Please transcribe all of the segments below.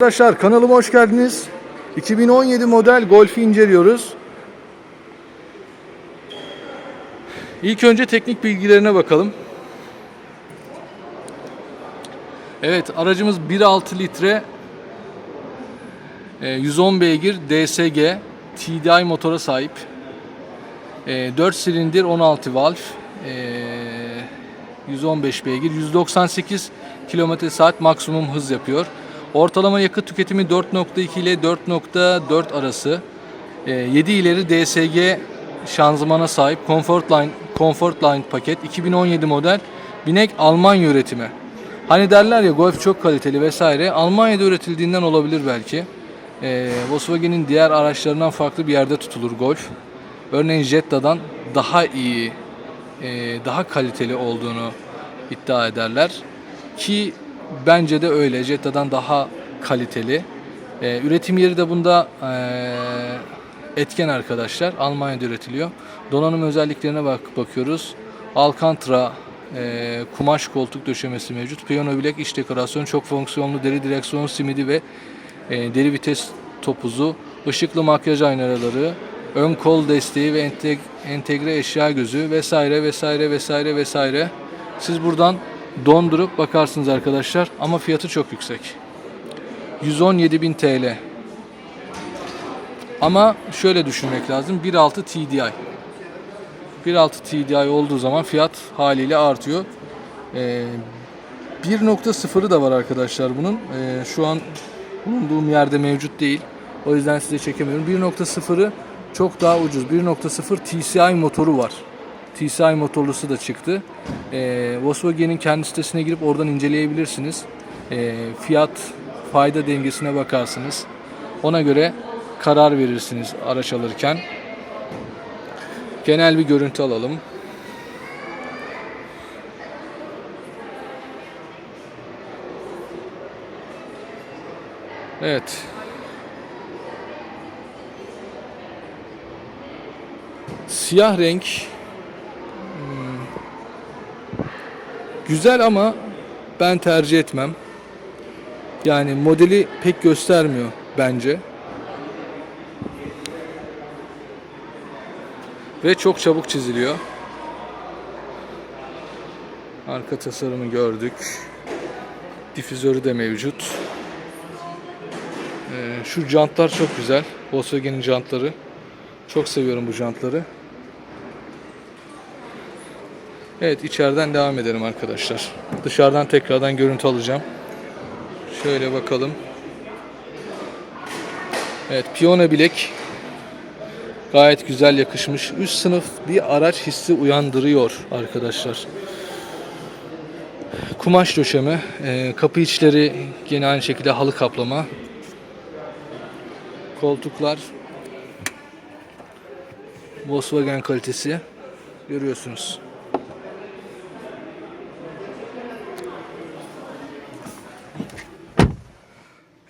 Arkadaşlar kanalıma hoş geldiniz. 2017 model Golf'i inceliyoruz. İlk önce teknik bilgilerine bakalım. Evet aracımız 1.6 litre e, 110 beygir DSG TDI motora sahip. E, 4 silindir 16 valve e, 115 beygir 198 km saat maksimum hız yapıyor. Ortalama yakıt tüketimi 4.2 ile 4.4 arası. E, 7 ileri DSG şanzımana sahip Comfort Line Comfort Line paket 2017 model binek Almanya üretimi. Hani derler ya Golf çok kaliteli vesaire. Almanya'da üretildiğinden olabilir belki. Ee, Volkswagen'in diğer araçlarından farklı bir yerde tutulur Golf. Örneğin Jetta'dan daha iyi, e, daha kaliteli olduğunu iddia ederler. Ki bence de öyle. Jetta'dan daha kaliteli. Ee, üretim yeri de bunda e, etken arkadaşlar. Almanya'da üretiliyor. Donanım özelliklerine bak bakıyoruz. Alcantara e, kumaş koltuk döşemesi mevcut. Piyano bilek iç dekorasyon, çok fonksiyonlu deri direksiyon simidi ve e, deri vites topuzu, ışıklı makyaj aynaları, ön kol desteği ve enteg- entegre eşya gözü vesaire vesaire vesaire vesaire. Siz buradan dondurup bakarsınız arkadaşlar ama fiyatı çok yüksek. 117.000 TL. Ama şöyle düşünmek lazım. 1.6 TDI. 1.6 TDI olduğu zaman fiyat haliyle artıyor. Ee, 1.0'ı da var arkadaşlar bunun. Ee, şu an bulunduğum yerde mevcut değil. O yüzden size çekemiyorum. 1.0'ı çok daha ucuz. 1.0 TCI motoru var. TCI motorlusu da çıktı. Ee, Volkswagen'in kendi sitesine girip oradan inceleyebilirsiniz. Ee, fiyat fayda dengesine bakarsınız. Ona göre karar verirsiniz araç alırken. Genel bir görüntü alalım. Evet. Siyah renk güzel ama ben tercih etmem. Yani modeli pek göstermiyor bence. Ve çok çabuk çiziliyor. Arka tasarımı gördük. Difüzörü de mevcut. Ee, şu jantlar çok güzel. Volkswagen'in jantları. Çok seviyorum bu jantları. Evet içeriden devam edelim arkadaşlar. Dışarıdan tekrardan görüntü alacağım. Şöyle bakalım. Evet piyano bilek gayet güzel yakışmış. Üst sınıf bir araç hissi uyandırıyor arkadaşlar. Kumaş döşeme, e, kapı içleri yine aynı şekilde halı kaplama. Koltuklar Volkswagen kalitesi görüyorsunuz.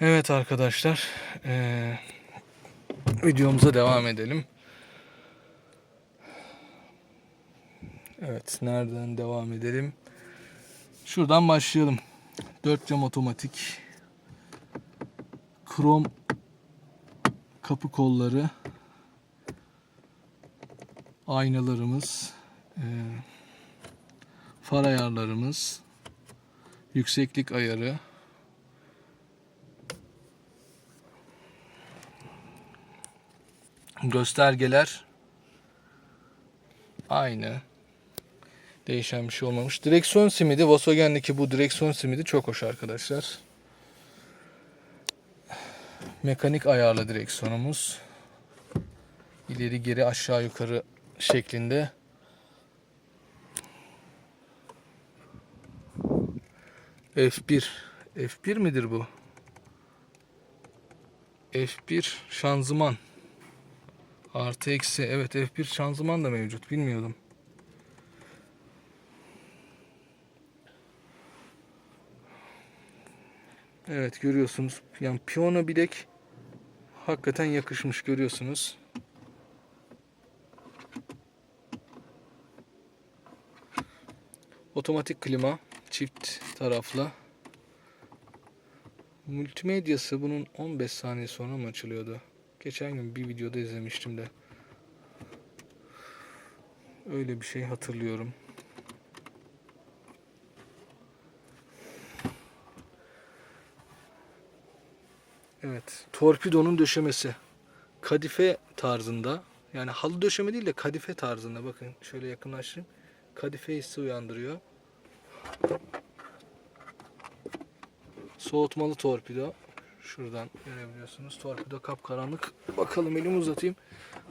Evet arkadaşlar, eee, videomuza devam edelim. Evet, nereden devam edelim? Şuradan başlayalım. 4 cam otomatik. Krom kapı kolları. Aynalarımız. eee, far ayarlarımız. Yükseklik ayarı. Göstergeler aynı. Değişen bir şey olmamış. Direksiyon simidi, Volkswagen'deki bu direksiyon simidi çok hoş arkadaşlar. Mekanik ayarlı direksiyonumuz. İleri geri aşağı yukarı şeklinde. F1. F1 midir bu? F1 şanzıman. Artı eksi. Evet F1 şanzıman da mevcut. Bilmiyordum. Evet görüyorsunuz. Yani piyano bilek hakikaten yakışmış görüyorsunuz. Otomatik klima çift taraflı. Multimedyası bunun 15 saniye sonra mı açılıyordu? Geçen gün bir videoda izlemiştim de. Öyle bir şey hatırlıyorum. Evet, torpidonun döşemesi. Kadife tarzında. Yani halı döşeme değil de kadife tarzında. Bakın şöyle yakınlaştırayım. Kadife hissi uyandırıyor. Soğutmalı torpido. Şuradan görebiliyorsunuz. Torpido kapkaranlık. Bakalım elimi uzatayım.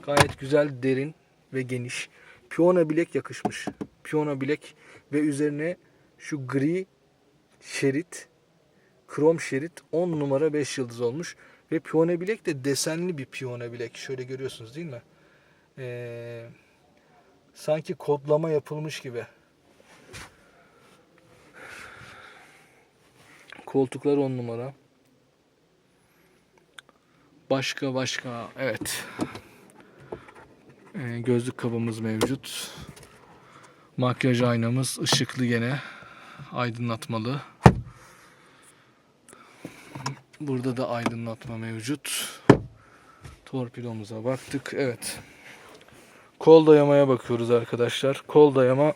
Gayet güzel, derin ve geniş. Piyona bilek yakışmış. Piyona bilek ve üzerine şu gri şerit, krom şerit 10 numara 5 yıldız olmuş. Ve piyona bilek de desenli bir piyona bilek. Şöyle görüyorsunuz değil mi? Ee, sanki kodlama yapılmış gibi. Koltuklar 10 numara. Başka başka evet. Ee, gözlük kabımız mevcut. Makyaj aynamız ışıklı gene. Aydınlatmalı. Burada da aydınlatma mevcut. Torpidomuza baktık. Evet. Kol dayamaya bakıyoruz arkadaşlar. Kol dayama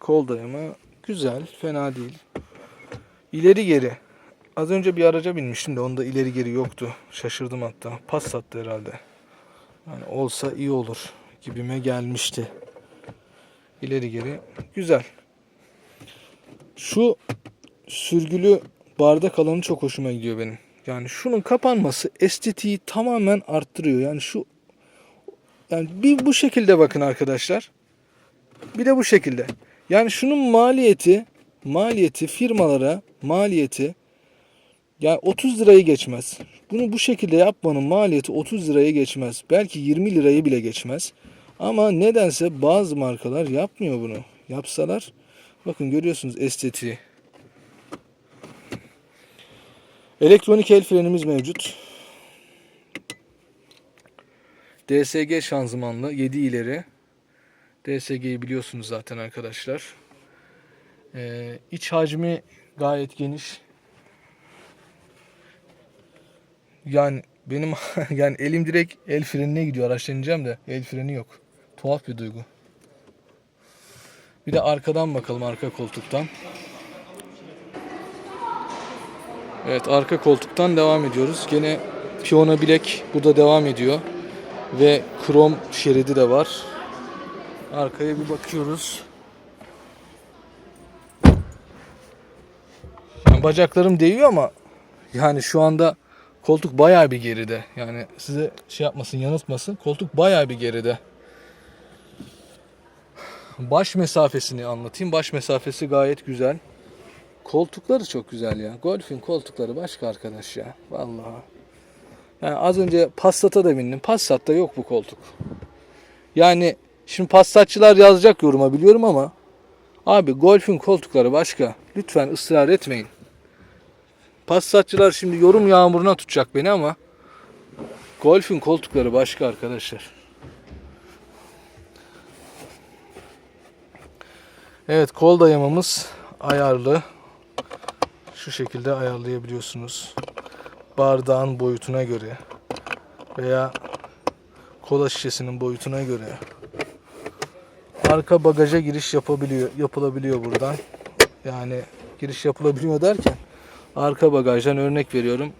Kol dayama güzel, fena değil. İleri geri. Az önce bir araca binmiştim de onda ileri geri yoktu. Şaşırdım hatta. Passat'tı herhalde. Yani olsa iyi olur gibime gelmişti. İleri geri güzel. Şu sürgülü bardak alanı çok hoşuma gidiyor benim. Yani şunun kapanması estetiği tamamen arttırıyor. Yani şu yani bir bu şekilde bakın arkadaşlar. Bir de bu şekilde. Yani şunun maliyeti maliyeti firmalara maliyeti yani 30 lirayı geçmez. Bunu bu şekilde yapmanın maliyeti 30 liraya geçmez. Belki 20 lirayı bile geçmez. Ama nedense bazı markalar yapmıyor bunu. Yapsalar bakın görüyorsunuz estetiği. Elektronik el frenimiz mevcut. DSG şanzımanlı 7 ileri. DSG'yi biliyorsunuz zaten arkadaşlar. Ee, iç hacmi gayet geniş. Yani benim yani elim direkt el frenine gidiyor araçtan ineceğim de el freni yok. Tuhaf bir duygu. Bir de arkadan bakalım arka koltuktan. Evet arka koltuktan devam ediyoruz. Gene piyona bilek burada devam ediyor. Ve krom şeridi de var. Arkaya bir bakıyoruz. Bacaklarım değiyor ama yani şu anda koltuk bayağı bir geride. Yani size şey yapmasın, yanıltmasın. Koltuk bayağı bir geride. Baş mesafesini anlatayım. Baş mesafesi gayet güzel. Koltukları çok güzel ya. Golf'ün koltukları başka arkadaş ya. Vallahi. Yani az önce Passat'a da bindim. Passat'ta yok bu koltuk. Yani şimdi Passatçılar yazacak yoruma biliyorum ama abi Golf'ün koltukları başka. Lütfen ısrar etmeyin. Passatçılar şimdi yorum yağmuruna tutacak beni ama Golf'ün koltukları başka arkadaşlar. Evet kol dayamamız ayarlı. Şu şekilde ayarlayabiliyorsunuz. Bardağın boyutuna göre veya kola şişesinin boyutuna göre arka bagaja giriş yapabiliyor yapılabiliyor buradan. Yani giriş yapılabiliyor derken arka bagajdan örnek veriyorum.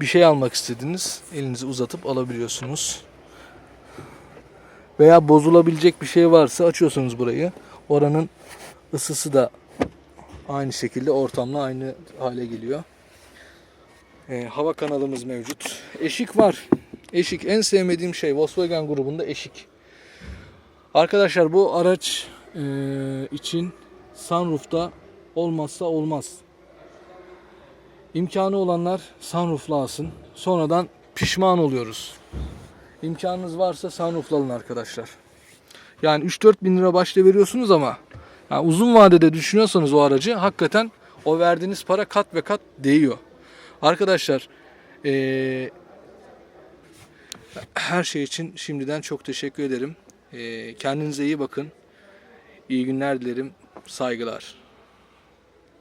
Bir şey almak istediniz, elinizi uzatıp alabiliyorsunuz. Veya bozulabilecek bir şey varsa açıyorsunuz burayı. Oranın ısısı da aynı şekilde ortamla aynı hale geliyor. Ee, hava kanalımız mevcut. Eşik var. Eşik en sevmediğim şey Volkswagen grubunda eşik. Arkadaşlar bu araç e, için sunroof'ta olmazsa olmaz. İmkanı olanlar sunroof'la alsın. Sonradan pişman oluyoruz. İmkanınız varsa sunroof'la alın arkadaşlar. Yani 3-4 bin lira başta veriyorsunuz ama yani uzun vadede düşünüyorsanız o aracı hakikaten o verdiğiniz para kat ve kat değiyor. Arkadaşlar eee, her şey için şimdiden çok teşekkür ederim. Kendinize iyi bakın. İyi günler dilerim. Saygılar.